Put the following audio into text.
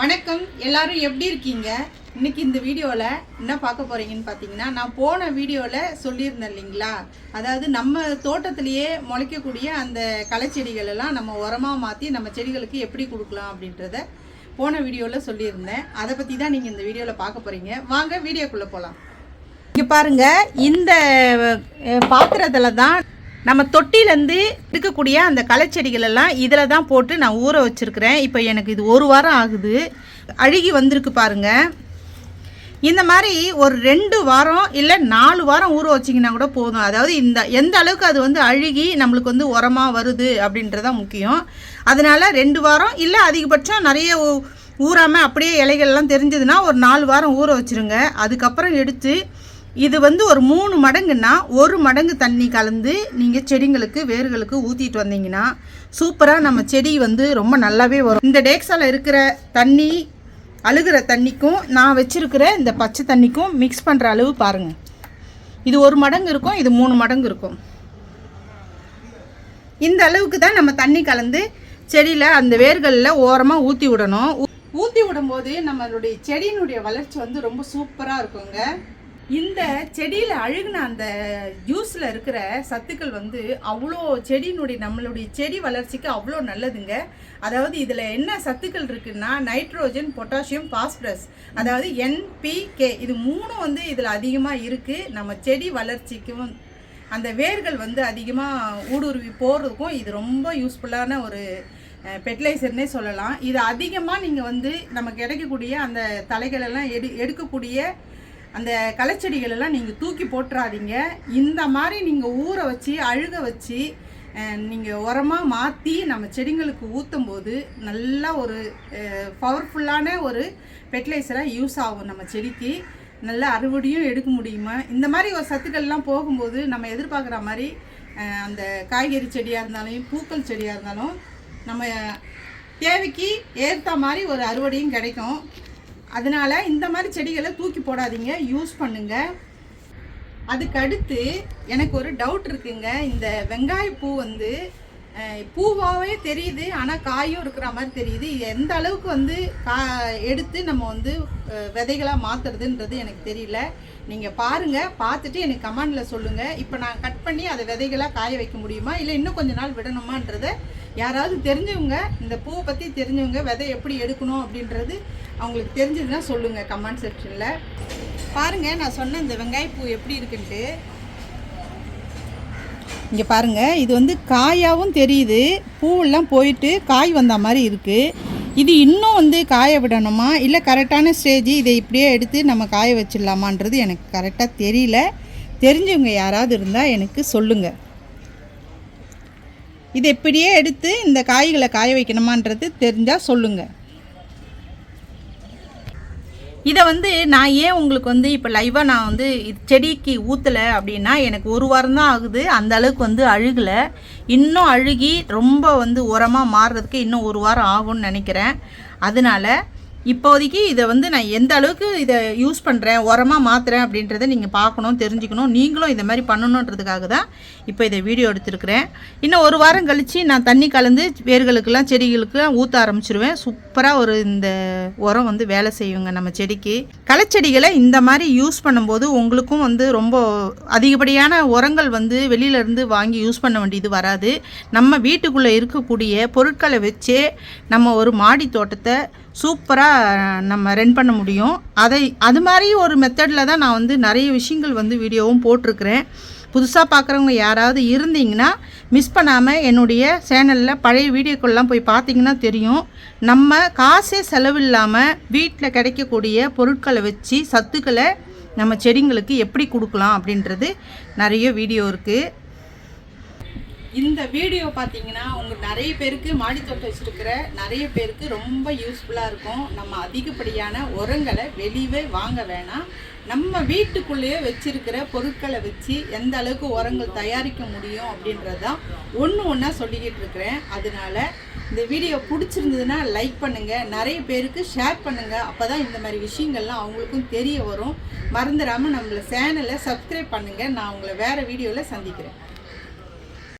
வணக்கம். எல்லாரும் எப்படி இருக்கீங்க? இன்னைக்கு இந்த வீடியோவில் என்ன பார்க்க போறீங்கன்னு பார்த்தீங்கன்னா நான் போன வீடியோவில் சொல்லியிருந்தேன் இல்லைங்களா? அதாவது நம்ம தோட்டத்திலேயே முளைக்கக்கூடிய அந்த களைச்செடிகள் எல்லாம் நம்ம உரமாக மாற்றி நம்ம செடிகளுக்கு எப்படி கொடுக்கலாம் அப்படின்றத போன வீடியோவில் சொல்லியிருந்தேன். அதை பற்றி தான் நீங்கள் இந்த வீடியோவில் பார்க்க போகிறீங்க வாங்க வீடியோக்குள்ளே போகலாம் இங்கே பாருங்கள் இந்த பாத்திரத்தில் தான் நம்ம தொட்டிலேருந்து இருக்கக்கூடிய அந்த களைச்செடிகள் எல்லாம் இதில் தான் போட்டு நான் ஊற வச்சுருக்கிறேன். இப்போ எனக்கு இது ஒரு வாரம் ஆகுது. அழுகி வந்திருக்கு பாருங்கள் இந்த மாதிரி ஒரு ரெண்டு வாரம் இல்லை நாலு வாரம் ஊற வச்சிங்கன்னா கூட போதும். அதாவது இந்த எந்த அளவுக்கு அது வந்து அழுகி நம்மளுக்கு வந்து உரமாக வருது அப்படின்றதான் முக்கியம். அதனால் ரெண்டு வாரம் இல்லை அதிகபட்சம் நிறைய ஊறாமல் அப்படியே இலைகள்லாம் தெரிஞ்சதுன்னா ஒரு நாலு வாரம் ஊற வச்சிருங்க. அதுக்கப்புறம் எடுத்து இது வந்து ஒரு மூணு மடங்குன்னா ஒரு மடங்கு தண்ணி கலந்து நீங்கள் செடிங்களுக்கு வேர்களுக்கு ஊற்றிட்டு வந்தீங்கன்னா சூப்பராக நம்ம செடி வந்து ரொம்ப நல்லாவே வரும். இந்த டேக்ஸால் இருக்கிற தண்ணி அழுகிற தண்ணிக்கும் நான் வச்சுருக்கிற இந்த பச்சை தண்ணிக்கும் மிக்ஸ் பண்ணுற அளவு பாருங்கள் இது ஒரு மடங்கு இருக்கும் இது மூணு மடங்கு இருக்கும். இந்த அளவுக்கு தான் நம்ம தண்ணி கலந்து செடியில் அந்த வேர்களில் ஓரமாக ஊற்றி விடணும். ஊற்றி விடும்போது நம்மளுடைய செடியினுடைய வளர்ச்சி வந்து ரொம்ப சூப்பராக இருக்குங்க. இந்த செடியில் அழுகின அந்த ஜூஸில் இருக்கிற சத்துக்கள் வந்து அவ்வளோ செடியினுடைய நம்மளுடைய செடி வளர்ச்சிக்கு அவ்வளோ நல்லதுங்க. அதாவது இதில் என்ன சத்துக்கள் இருக்குன்னா நைட்ரோஜன் பொட்டாசியம் பாஸ்பரஸ் அதாவது என்பிகே இது மூணும் வந்து இதில் அதிகமாக இருக்குது நம்ம செடி வளர்ச்சிக்கும் அந்த வேர்கள் வந்து அதிகமாக ஊடுருவி போகிறதுக்கும் இது ரொம்ப யூஸ்ஃபுல்லான ஒரு ஃபெர்டிலைசர்னே சொல்லலாம். இது அதிகமாக நீங்கள் வந்து நமக்கு கிடைக்கக்கூடிய அந்த தலைகளெல்லாம் எடு எடுக்கக்கூடிய அந்த களைச்செடிகளெல்லாம் நீங்கள் தூக்கி போட்டுறாதீங்க. இந்த மாதிரி நீங்கள் ஊற வச்சு அழுக வச்சு நீங்கள் உரமாக மாற்றி நம்ம செடிங்களுக்கு ஊற்றும் போது நல்ல ஒரு பவர்ஃபுல்லான ஒரு ஃபெர்டிலைசராக யூஸ் ஆகும் நம்ம செடிக்கு. நல்ல அறுவடையும் எடுக்க முடியுமா? இந்த மாதிரி ஒரு சத்துக்கள்லாம் போகும்போது நம்ம எதிர்பார்க்குற மாதிரி அந்த காய்கறி செடியாக இருந்தாலும் பூக்கள் செடியாக இருந்தாலும் நம்ம தேவைக்கு ஏற்ற மாதிரி ஒரு அறுவடையும் கிடைக்கும். அதனால் இந்த மாதிரி செடிகளை தூக்கி போடாதீங்க யூஸ் பண்ணுங்க. அதுக்கடுத்து எனக்கு ஒரு டவுட் இருக்குங்க. இந்த வெங்காய பூ வந்து பூவாகவே தெரியுது ஆனால் காயும் இருக்கிற மாதிரி தெரியுது. எந்த அளவுக்கு வந்து கா எடுத்து நம்ம வந்து விதைகளாக மாற்றுறதுன்றது எனக்கு தெரியல. நீங்கள் பாருங்கள் பார்த்துட்டு எனக்கு கமெண்டில் சொல்லுங்கள் இப்போ நான் கட் பண்ணி அதை விதைகளாக காய வைக்க முடியுமா? இல்லை இன்னும் கொஞ்ச நாள் விடணுமான்றதை யாராவது தெரிஞ்சவங்க இந்த பூவை பற்றி தெரிஞ்சவங்க விதை எப்படி எடுக்கணும் அப்படின்றது அவங்களுக்கு தெரிஞ்சதுன்னா சொல்லுங்கள் கமெண்ட் செக்ஷனில். பாருங்கள் நான் சொன்ன இந்த வெங்காயப்பூ எப்படி இருக்குன்ட்டு. இங்கே பாருங்கள் இது வந்து காயாகவும் தெரியுது பூவெல்லாம் போயிட்டு காய் வந்த மாதிரி இருக்குது இது இன்னும் வந்து காய விடணுமா? இல்லை கரெக்டான ஸ்டேஜ் இதை இப்படியே எடுத்து நம்ம காய வச்சிடலாமான்றது எனக்கு கரெக்டாக தெரியல. தெரிஞ்சவங்க யாராவது இருந்தால் எனக்கு சொல்லுங்கள் இது இப்படியே எடுத்து இந்த காய்களை காய வைக்கணுமான்றது தெரிஞ்சால் சொல்லுங்கள் இதை வந்து நான் ஏன் உங்களுக்கு வந்து இப்போ லைவாக நான் வந்து இது செடிக்கு ஊற்றலை அப்படின்னா எனக்கு ஒரு வாரம் தான் ஆகுது. அந்த அளவுக்கு வந்து அழுகலை. இன்னும் அழுகி ரொம்ப வந்து உரமாக மாறுறதுக்கு இன்னும் ஒரு வாரம் ஆகும்னு நினைக்கிறேன். அதனால இப்போதைக்கு இதை வந்து நான் எந்த அளவுக்கு இதை யூஸ் பண்ணுறேன் உரமாக மாற்றுறேன் அப்படின்றத நீங்கள் பார்க்கணும் தெரிஞ்சுக்கணும். நீங்களும் இதை மாதிரி பண்ணணுன்றதுக்காக தான் இப்போ இதை வீடியோ எடுத்திருக்கிறேன். இன்னும் ஒரு வாரம் கழித்து நான் தண்ணி கலந்து வேர்களுக்கெல்லாம் செடிகளுக்கெல்லாம் ஊற்ற ஆரம்பிச்சிருவேன். சூப்பராக ஒரு இந்த உரம் வந்து வேலை செய்யுங்க நம்ம செடிக்கு. களைச்செடிகளை இந்த மாதிரி யூஸ் பண்ணும்போது உங்களுக்கும் வந்து ரொம்ப அதிகப்படியான உரங்கள் வந்து வெளியிலேருந்து வாங்கி யூஸ் பண்ண வேண்டியது வராது. நம்ம வீட்டுக்குள்ளே இருக்கக்கூடிய பொருட்களை வச்சே நம்ம ஒரு மாடி தோட்டத்தை சூப்பராக நம்ம ரன் பண்ண முடியும். அதை அது மாதிரி ஒரு மெத்தடில் தான் நான் வந்து நிறைய விஷயங்கள் வந்து வீடியோவும் போட்டிருக்கிறேன். புதுசாக பார்க்குறவங்க யாராவது இருந்தீங்கன்னா மிஸ் பண்ணாமல் என்னுடைய சேனலில் பழைய வீடியோக்கள்லாம் போய் பார்த்தீங்கன்னா தெரியும். நம்ம காசே செலவில்லாமல் வீட்டில் கிடைக்கக்கூடிய பொருட்களை வச்சு சத்துக்களை நம்ம செடிங்களுக்கு எப்படி கொடுக்கலாம் அப்படின்றது நிறைய வீடியோ இருக்குது இந்த வீடியோ பார்த்தீங்கன்னா உங்கள் நிறைய பேருக்கு மாடி தோட்டம் வச்சுருக்கிற நிறைய பேருக்கு ரொம்ப யூஸ்ஃபுல்லாக இருக்கும். நம்ம அதிகப்படியான உரங்களை வெளியே வாங்க வேணாம். நம்ம வீட்டுக்குள்ளேயே வச்சிருக்கிற பொருட்களை வச்சு எந்த அளவுக்கு உரங்கள் தயாரிக்க முடியும் அப்படின்றது தான் ஒன்று ஒன்றா சொல்லிக்கிட்டு இருக்கிறேன். அதனால இந்த வீடியோ பிடிச்சிருந்ததுன்னா லைக் பண்ணுங்கள் நிறைய பேருக்கு ஷேர் பண்ணுங்கள் அப்போ தான் இந்த மாதிரி விஷயங்கள்லாம் அவங்களுக்கும் தெரிய வரும். மறந்துடாமல் நம்மளை சேனலை சப்ஸ்கிரைப் பண்ணுங்கள் நான் உங்களை வேறு வீடியோவில் சந்திக்கிறேன்.